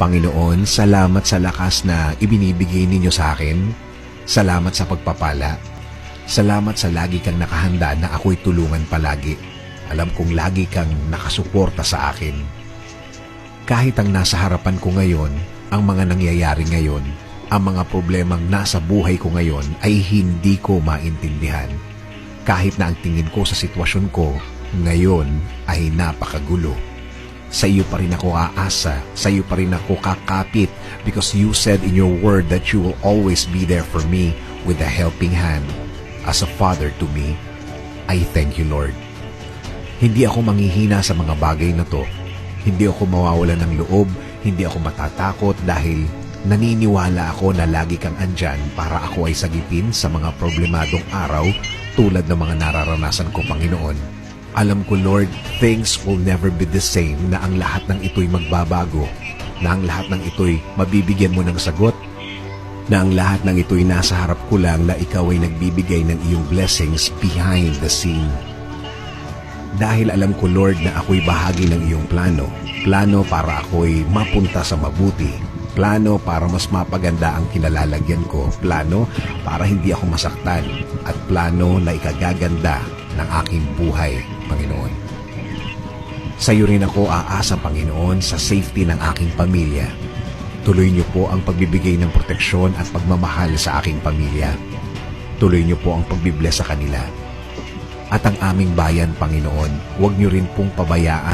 Panginoon, salamat sa lakas na ibinibigay ninyo sa akin. Salamat sa pagpapala. Salamat sa lagi kang nakahanda na ako'y tulungan palagi. Alam kong lagi kang nakasuporta sa akin. Kahit ang nasa harapan ko ngayon, ang mga nangyayari ngayon, ang mga problemang nasa buhay ko ngayon ay hindi ko maintindihan. Kahit na ang tingin ko sa sitwasyon ko ngayon ay napakagulo. Sa iyo pa rin ako aasa, sa iyo pa rin ako kakapit because you said in your word that you will always be there for me with a helping hand. As a father to me, I thank you Lord. Hindi ako manghihina sa mga bagay na to. Hindi ako mawawala ng loob, hindi ako matatakot dahil naniniwala ako na lagi kang andyan para ako ay sagipin sa mga problemadong araw tulad ng mga nararanasan ko, Panginoon. Alam ko, Lord, things will never be the same na ang lahat ng ito'y magbabago, na ang lahat ng ito'y mabibigyan mo ng sagot, na ang lahat ng ito'y nasa harap ko lang na ikaw ay nagbibigay ng iyong blessings behind the scene. Dahil alam ko, Lord, na ako'y bahagi ng iyong plano. Plano para ako'y mapunta sa mabuti. Plano para mas mapaganda ang kinalalagyan ko. Plano para hindi ako masaktan. At plano na ikagaganda ng aking buhay, Panginoon. Sa iyo rin ako aasa, Panginoon, sa safety ng aking pamilya. Tuloy niyo po ang pagbibigay ng proteksyon at pagmamahal sa aking pamilya. Tuloy niyo po ang pagbibless sa kanila. At ang aming bayan, Panginoon, huwag niyo rin pong pabayaan